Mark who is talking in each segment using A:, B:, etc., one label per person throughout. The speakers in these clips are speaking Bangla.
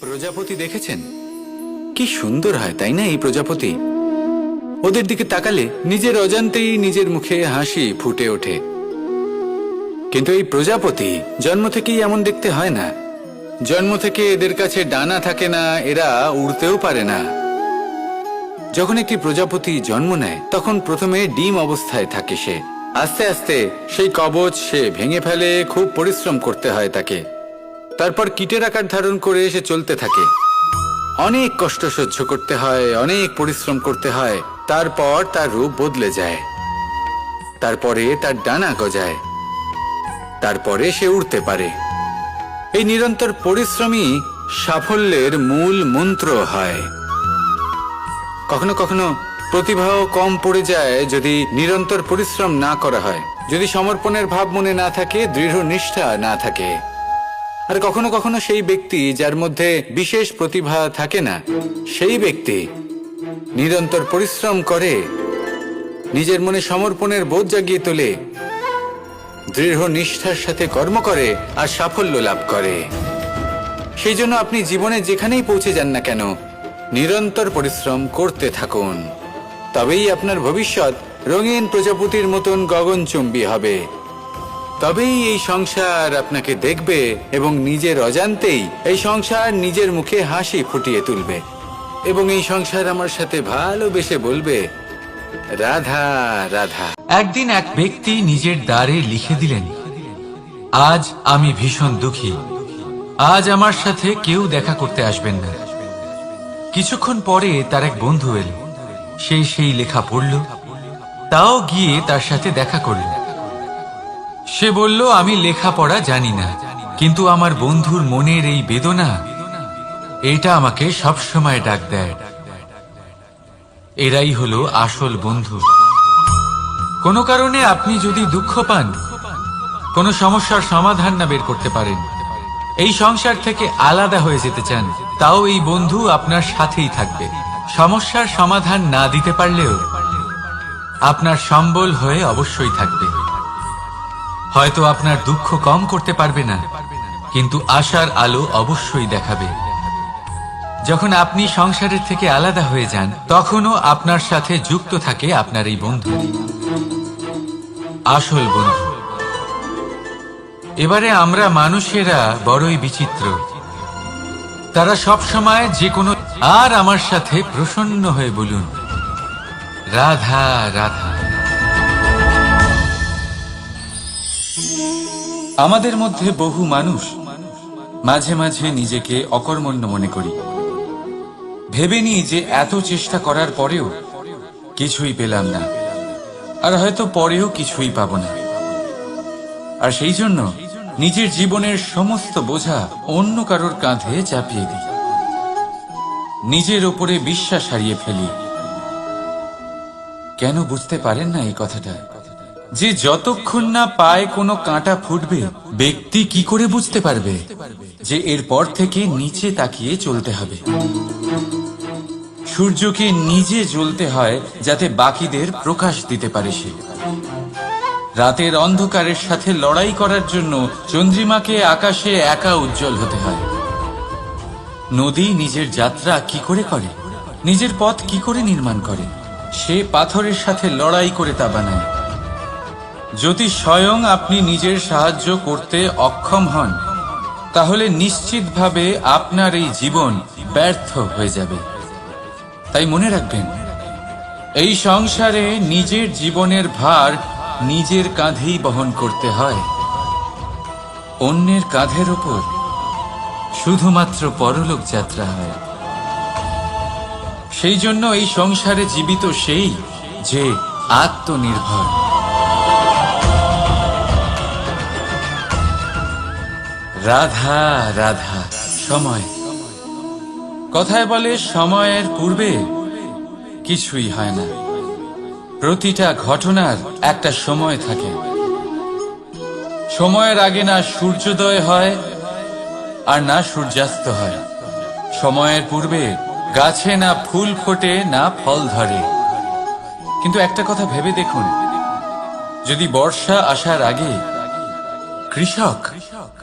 A: প্রজাপতি দেখেছেন? কি সুন্দর হয়, তাই না এই প্রজাপতি? ওদের দিকে তাকালে নিজের অজান্তেই নিজের মুখে হাসি ফুটে ওঠে। কিন্তু এই প্রজাপতি জন্ম থেকেই এমন দেখতে হয় না। জন্ম থেকে এদের কাছে ডানা থাকে না, এরা উড়তেও পারে না। যখন একটি প্রজাপতি জন্ম নেয়, তখন প্রথমে ডিম অবস্থায় থাকে সে। আস্তে আস্তে সেই কবচ সে ভেঙে ফেলে, খুব পরিশ্রম করতে হয় তাকে। তারপর কীটের আকার ধারণ করে এসে চলতে থাকে। অনেক কষ্ট সহ্য করতে হয়, অনেক পরিশ্রম করতে হয়, তারপর তার রূপ বদলে যায়। তারপরে তার ডানা গজায়। তারপরে সে উড়তে পারে। এই নিরন্তর পরিশ্রমই সাফল্যের মূল মন্ত্র হয়। কখনো কখনো প্রতিভাও কম পড়ে যায় যদি নিরন্তর পরিশ্রম না করা হয়। যদি সমর্পণের ভাব মনে না থাকে, দৃঢ় নিষ্ঠা না থাকে। আর কখনো কখনো সেই ব্যক্তি যার মধ্যে বিশেষ প্রতিভা থাকে না, সেই ব্যক্তি নিরন্তর পরিশ্রম করে, নিজের মনে সমর্পণের বোধ জাগিয়ে তোলে, দৃঢ় নিষ্ঠার সাথে কর্ম করে আর সাফল্য লাভ করে। সেই জন্য আপনি জীবনে যেখানেই পৌঁছে যান না কেন, নিরন্তর পরিশ্রম করতে থাকুন। তবেই আপনার ভবিষ্যৎ রঙিন প্রজাপতির মতন গগনচুম্বী হবে। তবেই এই সংসার আপনাকে দেখবে এবং নিজের অজান্তেই এই সংসার নিজের মুখে হাসি ফুটিয়ে তুলবে। এবং এই সংসার আমার সাথে ভালোবেসে বলবে, রাধা রাধা।
B: একদিন এক ব্যক্তি নিজের দ্বারে লিখে দিলেন, আজ আমি ভীষণ দুঃখী। আজ আমার সাথে কেউ দেখা করতে আসবেন না। কিছুক্ষণ পরে তার এক বন্ধু এল। সে সেই লেখা পড়ল, তাও গিয়ে তার সাথে দেখা করল সে বলল, আমি লেখাপড়া জানি না, কিন্তু আমার বন্ধুর মনের এই বেদনা, এটা আমাকে সবসময় ডাক দেয়। এরাই হলো আসল বন্ধু। কোনো কারণে আপনি যদি দুঃখ পান, কোনো সমস্যার সমাধান না বের করতে পারেন। এই সংসার থেকে আলাদা হয়ে যেতে চান, তাও এই বন্ধু আপনার সাথেই থাকবে। সমস্যার সমাধান না দিতে পারলেও আপনার সম্বল হয়ে অবশ্যই থাকবে। হয়তো আপনার দুঃখ কম করতে পারবে না, কিন্তু আশার আলো অবশ্যই দেখাবে। যখন আপনি সংসারের থেকে আলাদা হয়ে যান, তখনও আপনার সাথে যুক্ত থাকে আপনার এই বন্ধু। আসল বন্ধু। এবারে আমরা মানুষেরা বড়ই বিচিত্র। তারা সব সময় যে কোনো আর আমার সাথে প্রসন্ন হয়ে বলুন, রাধা রাধা। আমাদের মধ্যে বহু মানুষ মাঝে মাঝে নিজেকে অকর্মণ্য মনে করি। ভেবে নিই যে এত চেষ্টা করার পরেও কিছুই পেলাম না। আর হয়তো পরেও কিছুই পাব না। আর সেই জন্য নিজের জীবনের সমস্ত বোঝা অন্য কারোর কাঁধে চাপিয়ে দিই। নিজের ওপরে বিশ্বাস হারিয়ে ফেলি। কেন বুঝতে পারেন না এই কথাটা? যে যতক্ষণ না পায়ে কোনো কাঁটা ফুটবে, ব্যক্তি কি করে বুঝতে পারবে যে এরপর থেকে নিচে তাকিয়ে চলতে হবে? সূর্যকে নিজে জ্বলতে হয় যাতে বাকিদের প্রকাশ দিতে পারে সে। রাতের অন্ধকারের সাথে লড়াই করার জন্য চন্দ্রিমাকে আকাশে একা উজ্জ্বল হতে হয়। নদী নিজের যাত্রা কি করে করে? নিজের পথ কি করে নির্মাণ করে? সে পাথরের সাথে লড়াই করে তা বানায়। যদি স্বয়ং আপনি নিজের সাহায্য করতে অক্ষম হন, তাহলে নিশ্চিতভাবে আপনার এই জীবন ব্যর্থ হয়ে যাবে। তাই মনে রাখবেন, এই সংসারে নিজের জীবনের ভার নিজের কাঁধেই বহন করতে হয়। অন্যের কাঁধের ওপর শুধুমাত্র পরলোক যাত্রা হয়। সেই জন্য এই সংসারে জীবিত সেই যে আত্মনির্ভর। রাধা রাধা, সময়। কথায় বলে সময়ের পূর্বে কিছুই হয় না। প্রতিটা ঘটনার একটা সময় থাকে। সময়ের আগে না সূর্যোদয় হয়, আর না সূর্যাস্ত হয়। সময়ের পূর্বে গাছে না ফুল ফোটে, না ফল ধরে। কিন্তু একটা কথা ভেবে দেখুন, যদি বর্ষা আসার আগে কৃষক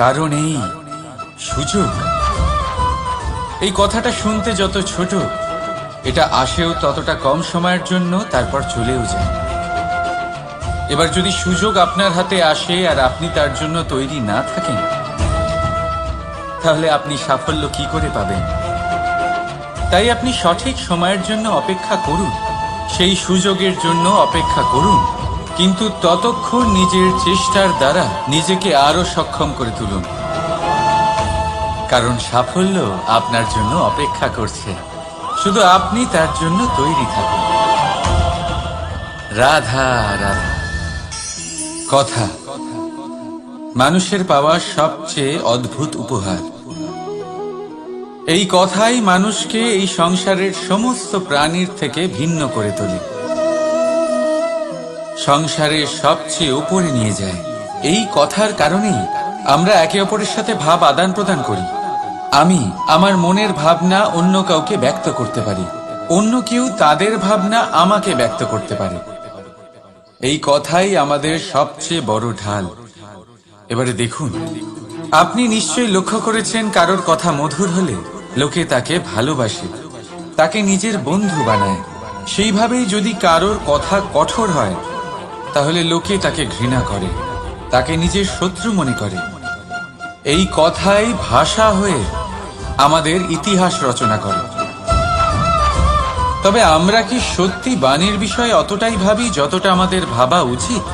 B: কারণ এই সুযোগ। এই কথাটা শুনতে যত ছোট, এটা আসেও ততটা কম সময়ের জন্য তারপর চলেও যায়। এবার যদি সুযোগ আপনার হাতে আসে আর আপনি তার জন্য তৈরি না থাকেন, তাহলে আপনি সাফল্য কি করে পাবেন? তাই আপনি সঠিক সময়ের জন্য অপেক্ষা করুন, সেই সুযোগের জন্য অপেক্ষা করুন। কিন্তু ততক্ষণ নিজের চেষ্টার দ্বারা নিজেকে আরও সক্ষম করে তুলুন। কারণ সাফল্য আপনার জন্য অপেক্ষা করছে। শুধু আপনি তার জন্য তৈরি থাকুন। রাধা রাধা। কথা। মানুষের পাওয়া সবচেয়ে অদ্ভুত উপহার। এই কথাই মানুষকে এই সংসারের সমস্ত প্রাণীর থেকে ভিন্ন করে তোলে। সংসারের সবচেয়ে উপরে নিয়ে যায়। এই কথার কারণেই আমরা একে অপরের সাথে ভাব আদান প্রদান করি। আমি আমার মনের ভাবনা অন্য কাউকে ব্যক্ত করতে পারি। অন্য কেউ তাদের ভাবনা আমাকে ব্যক্ত করতে পারে। এই কথাই আমাদের সবচেয়ে বড় ঢাল। এবারে দেখুন, আপনি নিশ্চয়ই লক্ষ্য করেছেন কারোর কথা মধুর হলে লোকে তাকে ভালোবাসে, তাকে নিজের বন্ধু বানায়। সেইভাবেই যদি কারোর কথা কঠোর হয় তাহলে লোকে তাকে ঘৃণা করে, তাকে নিজের শত্রু মনে করে। এই কথাই ভাষা হয়ে আমাদের ইতিহাস রচনা করে। তবে আমরা কি সত্যি বাণীর বিষয়ে অতটাই ভাবি যতটা আমাদের ভাবা উচিত?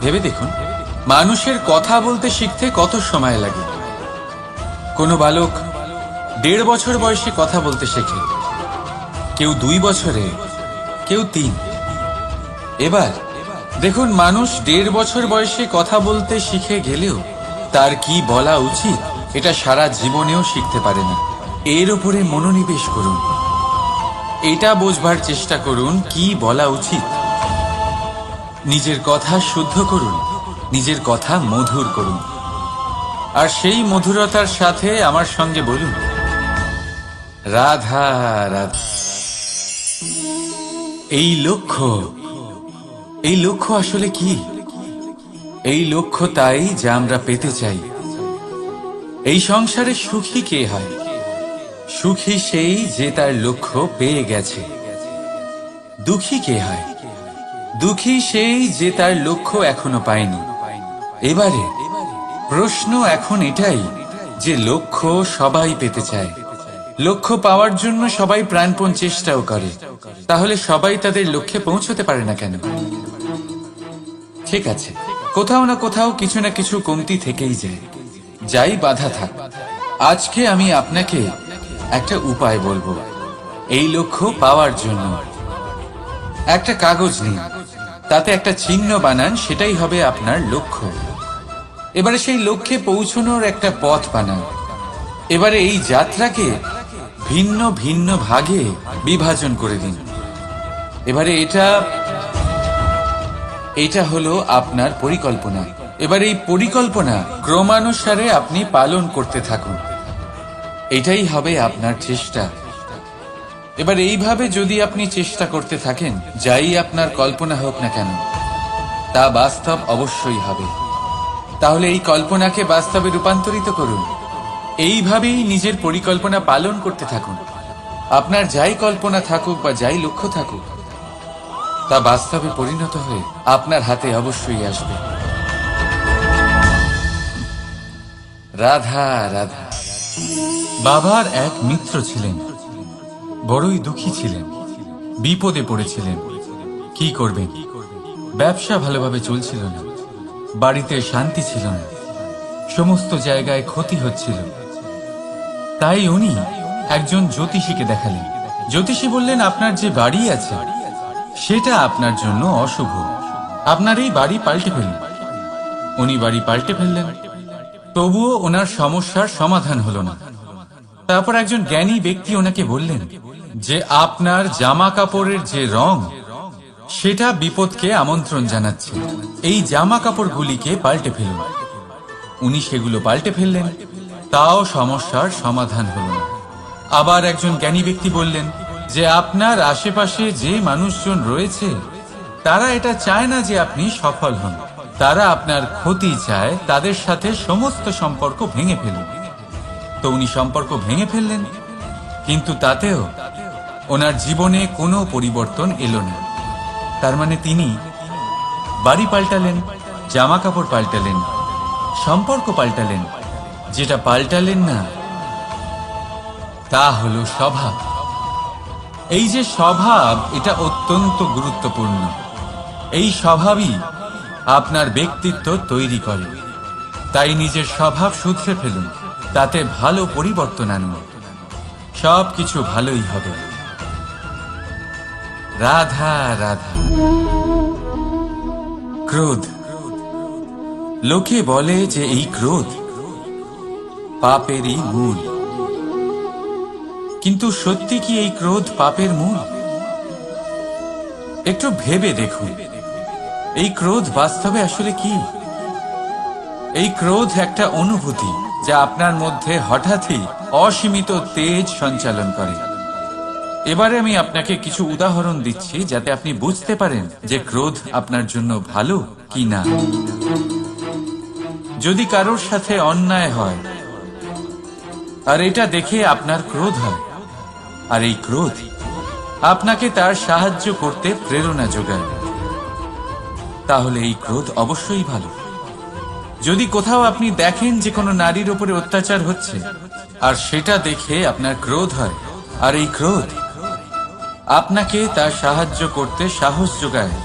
B: ভেবে দেখুন, মানুষের কথা বলতে শিখতে কত সময় লাগে? কোনো বালক দেড় বছর বয়সে কথা বলতে শেখে, কেউ দুই বছরে, কেউ তিন। এবার দেখুন, মানুষ দেড় বছর বয়সে কথা বলতে শিখে গেলেও তার কি বলা উচিত, এটা সারা জীবনেও শিখতে পারে না। এর উপরে মনোনিবেশ করুন। এটা বোঝবার চেষ্টা করুন, কি বলা উচিত। নিজের কথা শুদ্ধ করুন, নিজের কথা মধুর করুন। আর সেই মধুরতার সাথে আমার সঙ্গে বলুন, রাধা রাধা। এই লক্ষ্য এই লক্ষ্য আসলে কি? এই লক্ষ্য তাই যা আমরা পেতে চাই। এই সংসারে সুখী কে হয়? সুখী সেই যে তার লক্ষ্য পেয়ে গেছে। দুঃখী কে হয়? দুঃখী সেই যে তার লক্ষ্য এখনও পায়নি। এবারে প্রশ্ন এখন এটাই যে লক্ষ্য সবাই পেতে চায়। লক্ষ্য পাওয়ার জন্য সবাই প্রাণপণ চেষ্টাও করে। তাহলে সবাই তাদের লক্ষ্যে পৌঁছতে পারে না কেন? ঠিক আছে। কোথাও না কোথাও কিছু না কিছু কমতি থেকেই যায়। যাই বাধা থাক। আজকে আমি আপনাকে একটা উপায় বলব। এই লক্ষ্য পাওয়ার জন্য। একটা কাগজ নিন। তাতে একটা চিহ্ন বানান, সেটাই হবে আপনার লক্ষ্য। এবারে সেই লক্ষ্যে পৌঁছানোর একটা পথ বানান। এবারে এই যাত্রাকে ভিন্ন ভিন্ন ভাগে বিভাজন করে দিন। এবারে এটা এটা হলো আপনার পরিকল্পনা। এবার এই পরিকল্পনা ক্রমানুসারে আপনি পালন করতে থাকুন। এটাই হবে আপনার চেষ্টা। এবার এইভাবে যদি আপনি চেষ্টা করতে থাকেন, যাই আপনার কল্পনা হোক না কেন, তা বাস্তব অবশ্যই হবে। তাহলে এই কল্পনাকে বাস্তবে রূপান্তরিত করুন। এইভাবেই নিজের পরিকল্পনা পালন করতে থাকুন। আপনার যাই কল্পনা থাকুক বা যাই লক্ষ্য থাকুক তা বাস্তবে পরিণত হয়ে আপনার হাতে অবশ্যই আসবে। রাধা রাধা। বাবার এক মিত্র ছিলেন। বড়ই দুঃখী ছিলেন। বিপদে পড়েছিলেন। কি করবেন? ব্যবসা ভালোভাবে চলছিল না। বাড়িতে শান্তি ছিল না। সমস্ত জায়গায় ক্ষতি হচ্ছিল। তাই উনি একজন জ্যোতিষীকে দেখালেন। জ্যোতিষী বললেন, আপনার যে বাড়ি আছে সেটা আপনার জন্য অশুভ। আপনার এই বাড়ি পাল্টে ফেলুন। উনি বাড়ি পাল্টে ফেললেন। তবুও ওনার সমস্যার সমাধান হলো না। তারপর একজন জ্ঞানী ব্যক্তি ওনাকে বললেন যে, আপনার জামা কাপড়ের যে রং, সেটা বিপদকে আমন্ত্রণ জানাচ্ছে। এই জামা কাপড়গুলিকে পাল্টে ফেলুন। উনি সেগুলো পাল্টে ফেললেন। তাও সমস্যার সমাধান হল না। আবার একজন জ্ঞানী ব্যক্তি বললেন যে আপনার আশেপাশে যে মানুষজন রয়েছে, তারা এটা চায় না যে আপনি সফল হন। তারা আপনার ক্ষতি চায়, তাদের সাথে সমস্ত সম্পর্ক ভেঙে ফেলুন। তো উনি সম্পর্ক ভেঙে ফেললেন, কিন্তু তাতেও ওনার জীবনে কোনো পরিবর্তন এলো না। তার মানে তিনি বাড়ি পাল্টালেন জামা কাপড় পাল্টালেন, সম্পর্ক পাল্টালেন। যেটা পাল্টালেন না, তা হলো স্বভাব। এই যে স্বভাব, এটা অত্যন্ত গুরুত্বপূর্ণ। এই স্বভাবই আপনার ব্যক্তিত্ব তৈরি করে। তাই নিজের স্বভাব শুধরে ফেলুন, তাতে ভালো পরিবর্তন আনুন। সব কিছু ভালোই হবে। রাধা রাধা। ক্রোধ। লোকে বলে যে এই ক্রোধ পাপেরই মূল। কিন্তু সত্যি কি এই ক্রোধ পাপের মূল? একটু ভেবে দেখুন। এই ক্রোধ বাস্তবে আসলে কি? এই ক্রোধ একটা অনুভূতি যা আপনার মধ্যে হঠাৎই অসীমিত তেজ সঞ্চালন করে। এবারে আমি আপনাকে কিছু উদাহরণ দিচ্ছি যাতে আপনি বুঝতে পারেন যে ক্রোধ আপনার জন্য ভালো কি না। যদি কারোর সাথে অন্যায় হয়, আর এটা দেখে আপনার ক্রোধ হয় আর এই ক্রোধ আপনাকে তার সাহায্য করতে প্রেরণা যোগায়। তাহলে এই ক্রোধ অবশ্যই ভালো। যদি কোথাও আপনি দেখেন যে কোনো নারীর ওপরে অত্যাচার হচ্ছে, আর সেটা দেখে আপনার ক্রোধ হয়, আর এই ক্রোধ আপনাকে তার সাহায্য করতে সাহস যোগায়,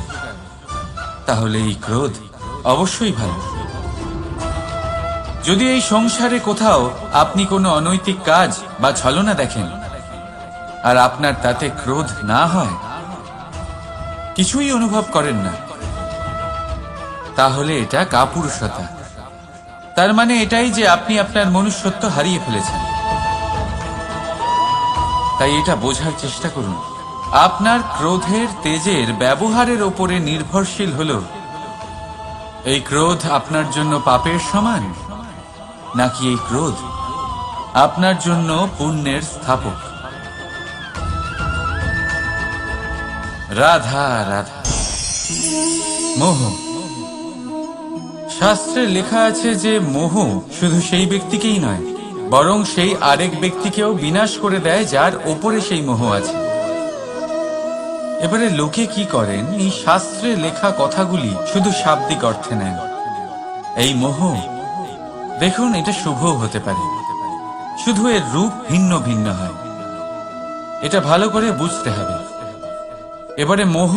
B: তাহলে এই ক্রোধ অবশ্যই ভালো। যদি এই সংসারে কোথাও আপনি কোনো অনৈতিক কাজ বা ছলনা দেখেন আর আপনার তাতে ক্রোধ না হয়? কিছুই অনুভব করেন না। তাহলে এটা কাপুরুষতা। তার মানে এটাই যে আপনি আপনার মনুষ্যত্ব হারিয়ে ফেলেছেন। তাই এটা বোঝার চেষ্টা করুন। আপনার ক্রোধের তেজের ব্যবহারের ওপরে নির্ভরশীল হল। এই ক্রোধ আপনার জন্য পাপের সমান, নাকি এই ক্রোধ আপনার জন্য পুণ্যের স্থাপক? রাধা রাধা। মোহ। শাস্ত্রে লেখা আছে যে মোহ শুধু সেই ব্যক্তিকেই নয়, বরং সেই আরেক ব্যক্তিকেও বিনাশ করে দেয় যার ওপরে সেই মোহ আছে। এবারে লোকে কি করেন? এই শাস্ত্রে লেখা কথাগুলি শুধু শাব্দিক অর্থে নেন। এই মোহ, দেখুন, এটা শুভ হতে পারে। শুধু এর রূপ ভিন্ন ভিন্ন হয়। এটা ভালো করে বুঝতে হবে। এবারে মোহ